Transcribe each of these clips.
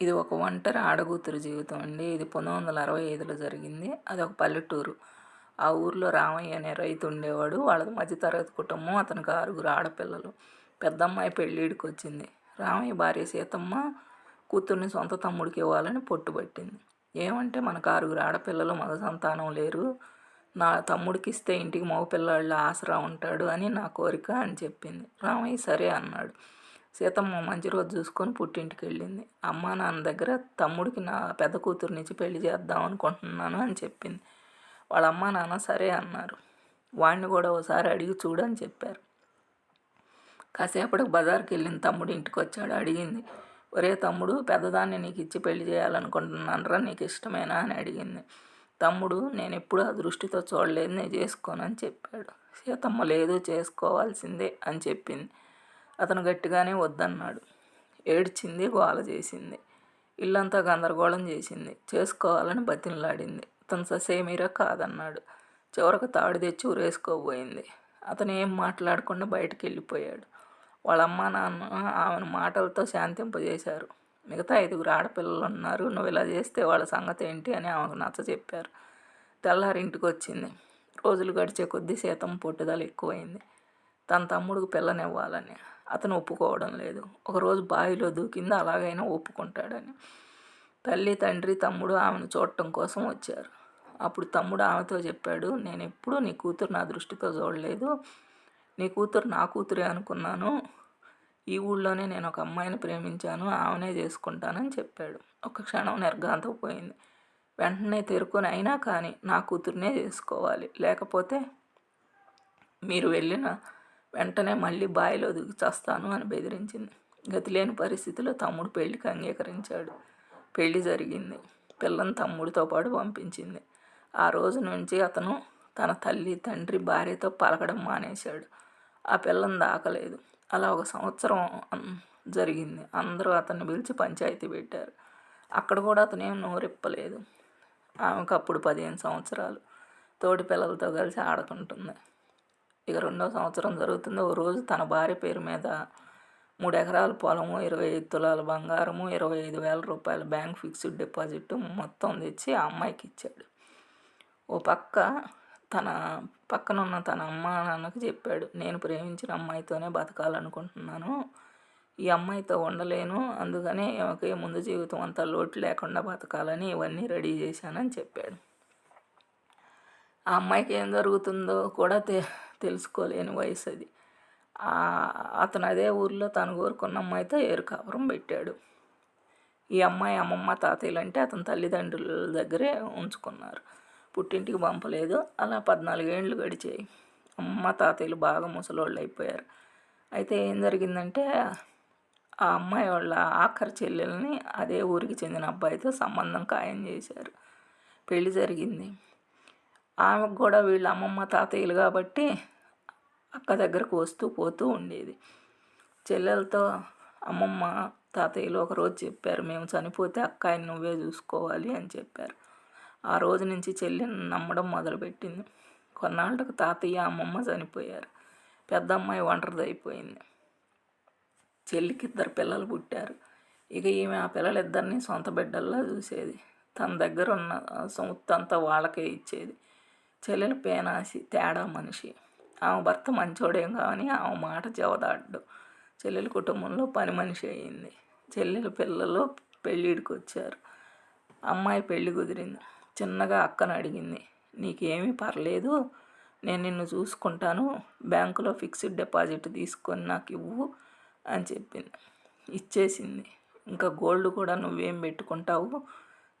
ఇది ఒక ఒంటరి ఆడగూతురు జీవితం అండి. ఇది పంతొమ్మిది వందల అరవై ఐదులో జరిగింది. అది ఒక పల్లెటూరు. ఆ ఊర్లో రామయ్య అనే రైతు ఉండేవాడు. వాళ్ళది మధ్యతరగతి కుటుంబం. అతనికి ఆరుగురు ఆడపిల్లలు. పెద్దమ్మాయి పెళ్ళిడికి వచ్చింది రామయ్య భార్య సీతమ్మ కూతుర్ని సొంత తమ్ముడికి ఇవ్వాలని పొట్టుబట్టింది. ఏమంటే మనకు ఆరుగురు ఆడపిల్లలు మగ సంతానం లేరు. నా తమ్ముడికి ఇస్తే ఇంటికి మగపిల్లాళ్ళ ఆసరా ఉంటాడు అని నా కోరిక అని చెప్పింది. రామయ్య సరే అన్నాడు. సీతమ్మ మంచి రోజు చూసుకొని పుట్టింటికి వెళ్ళింది. అమ్మ నాన్న దగ్గర తమ్ముడికి నా పెద్ద కూతురు నుంచి పెళ్ళి చేద్దాం అనుకుంటున్నాను అని చెప్పింది. వాళ్ళ అమ్మ నాన్న సరే అన్నారు. వాడిని కూడా ఒకసారి అడిగి చూడని చెప్పారు. కాసేపటికి బజార్కి వెళ్ళిన తమ్ముడు ఇంటికి వచ్చాడు. అడిగింది ఒరే తమ్ముడు పెద్దదాన్ని నీకు ఇచ్చి పెళ్ళి చేయాలనుకుంటున్నానరా నీకు ఇష్టమేనా? అని అడిగింది. తమ్ముడు నేను ఎప్పుడు ఆ దృష్టితో చూడలేదు నేను చేసుకోనని చెప్పాడు. సీతమ్మ లేదు చేసుకోవాల్సిందే అని చెప్పింది. అతను గట్టిగానే వద్దన్నాడు. ఏడ్చింది గోల చేసింది. ఇల్లంతా గందరగోళం చేసింది. చేసుకోవాలని బతినలాడింది అతను ససేమీరా కాదన్నాడు. చివరకు తాడు తెచ్చి ఉరేసుకోబోయింది అతను ఏం మాట్లాడకుండా బయటికి వెళ్ళిపోయాడు. వాళ్ళ అమ్మ నాన్న ఆమెను మాటలతో శాంతింపజేశారు. మిగతా ఐదుగురు ఆడపిల్లలు ఉన్నారు. నువ్వు ఇలా చేస్తే వాళ్ళ సంగతి ఏంటి అని ఆమెకు నచ్చ చెప్పారు. తెల్లారి ఇంటికి వచ్చింది రోజులు గడిచే కొద్దీ సీతం పొట్టుదల ఎక్కువైంది. తన తమ్ముడికి పిల్లనివ్వాలని. అతను ఒప్పుకోవడం లేదు. ఒకరోజు బావిలో దూకింది అలాగైనా ఒప్పుకుంటాడని. తల్లి తండ్రి తమ్ముడు ఆమెను చూడటం కోసం వచ్చారు. అప్పుడు తమ్ముడు ఆమెతో చెప్పాడు నేను ఎప్పుడూ నీ కూతురు నా దృష్టితో చూడలేదు. నీ కూతురు నా కూతురే అనుకున్నాను. ఈ ఊళ్ళోనే నేను ఒక అమ్మాయిని ప్రేమించాను ఆమెనే చేసుకుంటానని చెప్పాడు. ఒక క్షణం నిర్ఘాంతపోయింది వెంటనే తెరుకొని అయినా కానీ నా కూతురునే చేసుకోవాలి. లేకపోతే మీరు వెళ్ళిన వెంటనే మళ్ళీ బాయిలో దిగి చస్తాను అని బెదిరించింది. గతి లేని పరిస్థితిలో తమ్ముడు పెళ్ళికి అంగీకరించాడు. పెళ్ళి జరిగింది. పిల్లని తమ్ముడితో పాటు పంపించింది. ఆ రోజు నుంచి అతను తన తల్లి తండ్రి భార్యతో పలకడం మానేశాడు. ఆ పిల్లని దాకలేదు. అలా ఒక సంవత్సరం జరిగింది. అందరూ అతన్ని పిలిచి పంచాయతీ పెట్టారు. అక్కడ కూడా అతను ఏం నోరిప్పలేదు. ఆమెకు అప్పుడు పదిహేను సంవత్సరాలు. తోటి పిల్లలతో కలిసి ఆడుకుంటుంది. ఇక రెండో సంవత్సరం జరుగుతుంది. ఓ రోజు తన భార్య పేరు మీద మూడు ఎకరాల పొలము ఇరవై ఐదు తులాల బంగారము ఇరవై ఐదు వేల రూపాయల బ్యాంక్ ఫిక్స్డ్ డిపాజిట్ మొత్తం తెచ్చి ఆ అమ్మాయికి ఇచ్చాడు. ఓ పక్క తన పక్కనున్న తన అమ్మ నాన్నకి చెప్పాడు నేను ప్రేమించిన అమ్మాయితోనే బతకాలనుకుంటున్నాను. ఈ అమ్మాయితో ఉండలేను. అందుకనే ఈమెకి ముందు జీవితం అంతా లోటు లేకుండా బతకాలని ఇవన్నీ రెడీ చేశానని చెప్పాడు. ఆ అమ్మాయికి ఏం జరుగుతుందో కూడా తె తెలుసుకోలేని వయసు అది అతను అదే ఊర్లో తను కోరుకున్న అమ్మాయితో ఏరు కాపురం పెట్టాడు. ఈ అమ్మాయి అమ్మమ్మ తాతయ్యలు అంటే అతని తల్లిదండ్రుల దగ్గరే ఉంచుకున్నారు. పుట్టింటికి పంపలేదు. అలా పద్నాలుగేండ్లు గడిచాయి. అమ్మ తాతయ్యలు బాగా ముసలోళ్ళు అయిపోయారు. అయితే ఏం జరిగిందంటే ఆ అమ్మాయి వాళ్ళ ఆఖరి చెల్లెల్ని అదే ఊరికి చెందిన అబ్బాయితో సంబంధం ఖాయం చేశారు. పెళ్ళి జరిగింది. ఆమెకు కూడా వీళ్ళ అమ్మమ్మ తాతయ్యలు కాబట్టి అక్క దగ్గరకు వస్తూ పోతూ ఉండేది. చెల్లెలతో అమ్మమ్మ తాతయ్యలు ఒకరోజు చెప్పారు మేము చనిపోతే అక్కాయిని నువ్వే చూసుకోవాలి అని చెప్పారు. ఆ రోజు నుంచి చెల్లిని నమ్మడం మొదలుపెట్టింది. కొన్నాళ్ళకు తాతయ్య అమ్మమ్మ చనిపోయారు. పెద్ద అమ్మాయి ఒంటరిది అయిపోయింది చెల్లికి ఇద్దరు పిల్లలు పుట్టారు. ఇక ఈమె ఆ పిల్లలిద్దరిని సొంత బిడ్డల్లా చూసేది. తన దగ్గర ఉన్న సొంతంతా వాళ్ళకే ఇచ్చేది. చెల్లెలు పేనాసి తేడా మనిషి. ఆమె భర్త మంచోడేం కానీ ఆమె మాట జవదాడ్డు. చెల్లెల కుటుంబంలో పని మనిషి అయింది. చెల్లెలు పిల్లలు పెళ్ళిడికి వచ్చారు అమ్మాయి పెళ్ళి కుదిరింది. చిన్నగా అక్కను అడిగింది. నీకేమీ పర్లేదు. నేను నిన్ను చూసుకుంటాను. బ్యాంకులో ఫిక్స్డ్ డిపాజిట్ తీసుకొని నాకు ఇవ్వు అని చెప్పింది. ఇచ్చేసింది. ఇంకా గోల్డ్ కూడా నువ్వేం పెట్టుకుంటావు?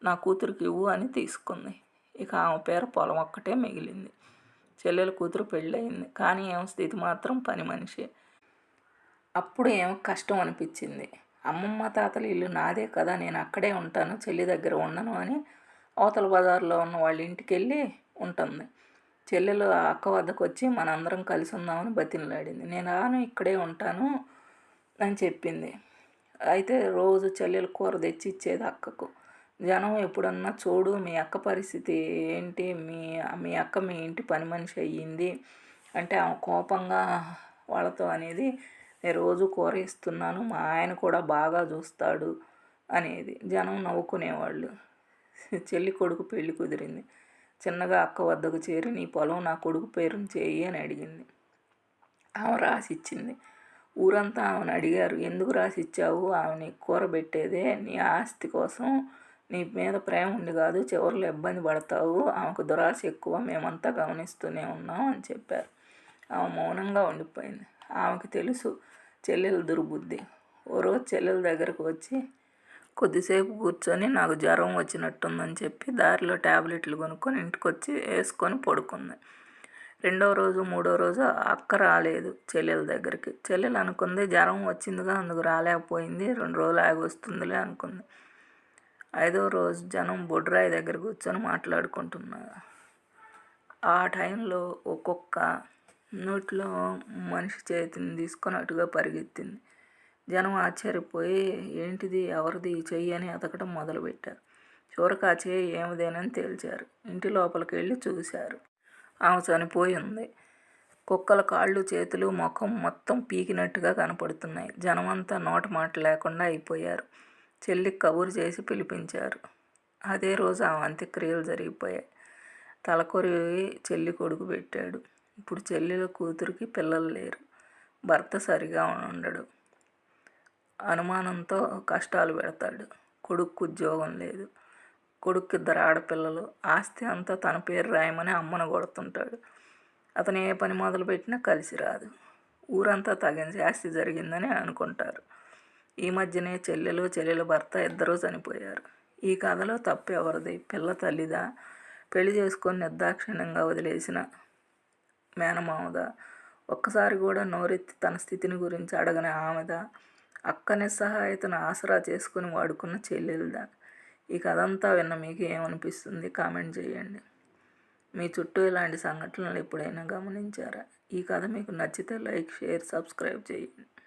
నా కూతురికి ఇవ్వు అని తీసుకుంది. ఇక ఆమె పేరు పొలం ఒక్కటే మిగిలింది. చెల్లెల కూతురు పెళ్ళయింది. కానీ ఏమో స్థితి మాత్రం పని మనిషి. అప్పుడు ఏమో కష్టం అనిపించింది. అమ్మమ్మ తాతల ఇల్లు నాదే కదా నేను అక్కడే ఉంటాను చెల్లి దగ్గర ఉండను అని అవతల బజార్లో ఉన్న వాళ్ళ ఇంటికి వెళ్ళి ఉంటుంది. చెల్లెలు అక్క వద్దకు వచ్చి మనందరం కలిసి ఉందామని బతినలాడింది నేను రాను ఇక్కడే ఉంటాను అని చెప్పింది. అయితే రోజు చెల్లెలు కూర తెచ్చి ఇచ్చేది అక్కకు. జనం ఎప్పుడన్నా చూడు మీ అక్క పరిస్థితి ఏంటి? మీ మీ అక్క మీ ఇంటి పని మనిషి అయ్యింది. అంటే ఆమె కోపంగా వాళ్ళతో అనేది నేను రోజు కూర ఇస్తున్నాను మా ఆయన కూడా బాగా చూస్తాడు అనేది. జనం నవ్వుకునేవాళ్ళు. చెల్లి కొడుకు పెళ్ళి కుదిరింది. చిన్నగా అక్క వద్దకు చేరి నీ పొలం నా కొడుకు పేరును చేయి అని అడిగింది. ఆమె రాసిచ్చింది. ఊరంతా ఆమెను అడిగారు. ఎందుకు రాసిచ్చావు? ఆమెని కూరబెట్టేదే నీ ఆస్తి కోసం నీ మీద ప్రేమ ఉంది కాదు చివరిలో ఇబ్బంది పడతావు ఆమెకు దురాశ ఎక్కువ మేమంతా గమనిస్తూనే ఉన్నాం అని చెప్పారు. ఆమె మౌనంగా ఉండిపోయింది. ఆమెకు తెలుసు చెల్లెల దుర్బుద్ధి. ఓ రోజు చెల్లెల దగ్గరకు వచ్చి కొద్దిసేపు కూర్చొని నాకు జ్వరం వచ్చినట్టుందని చెప్పి దారిలో ట్యాబ్లెట్లు కొనుక్కొని ఇంటికి వచ్చి వేసుకొని పడుకుంది. రెండో రోజు మూడో రోజు అక్క రాలేదు చెల్లెల దగ్గరికి. చెల్లెలు అనుకుంది జ్వరం వచ్చిందిగా అందుకు రాలేకపోయింది రెండు రోజులు ఆగి వస్తుందిలే అనుకుంది. ఐదో రోజు జనం బొడ్రాయి దగ్గర కూర్చొని మాట్లాడుకుంటున్నారు ఆ టైంలో ఒక్కొక్క నోట్లో మనిషి చేతిని తీసుకొని అటుగా పరిగెత్తింది. జనం ఆశ్చర్యపోయి ఏంటిది? ఎవరిది? చెయ్యి అని అతకడం మొదలుపెట్టారు. చివరికి ఆ చెయ్యి ఏమిదేనని తేల్చారు. ఇంటి లోపలికి వెళ్ళి చూశారు. ఆమె చనిపోయి ఉంది. కుక్కల కాళ్ళు చేతులు ముఖం మొత్తం పీకినట్టుగా కనపడుతున్నాయి. జనమంతా నోట మాట లేకుండా అయిపోయారు. చెల్లి కబురు చేసి పిలిపించారు. అదే రోజు ఆమె అంత్యక్రియలు జరిగిపోయాయి. తలకొరి చెల్లి కొడుకు పెట్టాడు. ఇప్పుడు చెల్లెల కూతురికి పిల్లలు లేరు. భర్త సరిగా ఉండడు. అనుమానంతో కష్టాలు పెడతాడు. కొడుకు ఉద్యోగం లేదు. కొడుకు ఇద్దరు ఆడపిల్లలు. ఆస్తి అంతా తన పేరు రాయమని అమ్మను కొడుతుంటాడు. అతను ఏ పని మొదలుపెట్టినా కలిసి రాదు. ఊరంతా తగిన ఆస్తి జరిగిందని అనుకుంటారు. ఈ మధ్యనే చెల్లెలు చెల్లెలు భర్త ఇద్దరూ చనిపోయారు. ఈ కథలో తప్పు ఎవరిది? పిల్ల తల్లిదా? పెళ్ళి చేసుకొని నిర్దాక్షిణ్యంగా వదిలేసిన మేనమామదా? ఒక్కసారి కూడా నోరెత్తి తన స్థితిని గురించి అడగని ఆమెదా? అక్క నిస్సహాయతను ఆసరా చేసుకుని వాడుకున్న చెల్లెలుదా? ఈ కథ అంతా విన్న మీకు ఏమనిపిస్తుంది? కామెంట్ చేయండి. మీ చుట్టూ ఇలాంటి సంఘటనలు ఎప్పుడైనా గమనించారా? ఈ కథ మీకు నచ్చితే లైక్ షేర్ సబ్స్క్రైబ్ చేయండి.